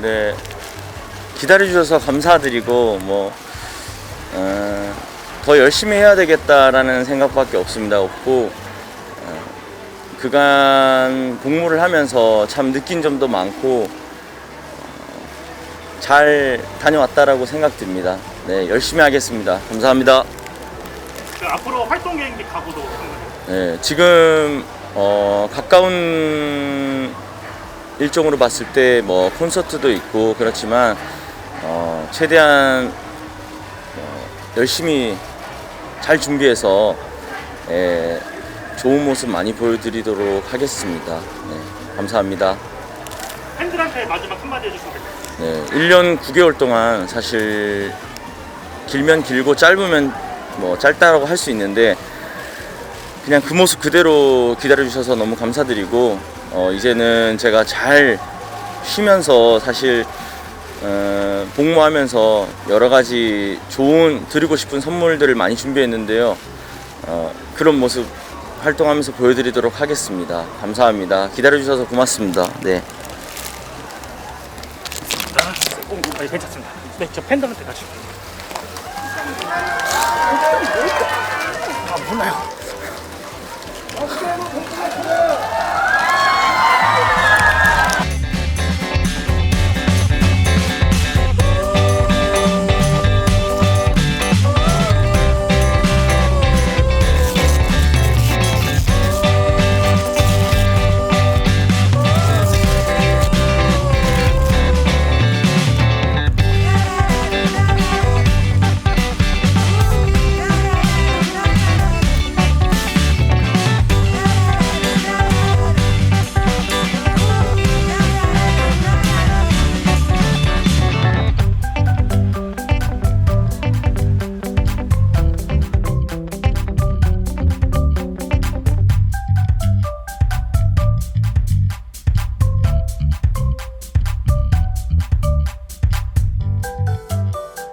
그 기다려주셔서 감사드리고 뭐 어, 더 열심히 해야 되겠다라는 생각밖에 없습니다. 없고 어, 그간 복무를 하면서 참 느낀 점도 많고 어, 잘 다녀왔다라고 생각됩니다. 네, 열심히 하겠습니다. 감사합니다. 그 앞으로 활동 계획 각오도 궁금해요. 네, 지금 어, 가까운 일정으로 봤을 때 뭐 콘서트도 있고 그렇지만 어, 최대한 어, 열심히 잘 준비해서 예, 좋은 모습 많이 보여드리도록 하겠습니다. 네, 감사합니다. 팬들한테 마지막 한마디 해주시면? 네, 1년 9개월 동안 사실 길면 길고 짧으면 뭐 짧다라고 할 수 있는데 그냥 그 모습 그대로 기다려 주셔서 너무 감사드리고 어, 이제는 제가 잘 쉬면서 사실 어, 복무하면서 여러 가지 좋은 드리고 싶은 선물들을 많이 준비했는데요. 어, 그런 모습 활동하면서 보여드리도록 하겠습니다. 감사합니다. 기다려 주셔서 고맙습니다. 네. 아, 괜찮습니다. 네, 저 팬들한테 같이. 아, 몰라요.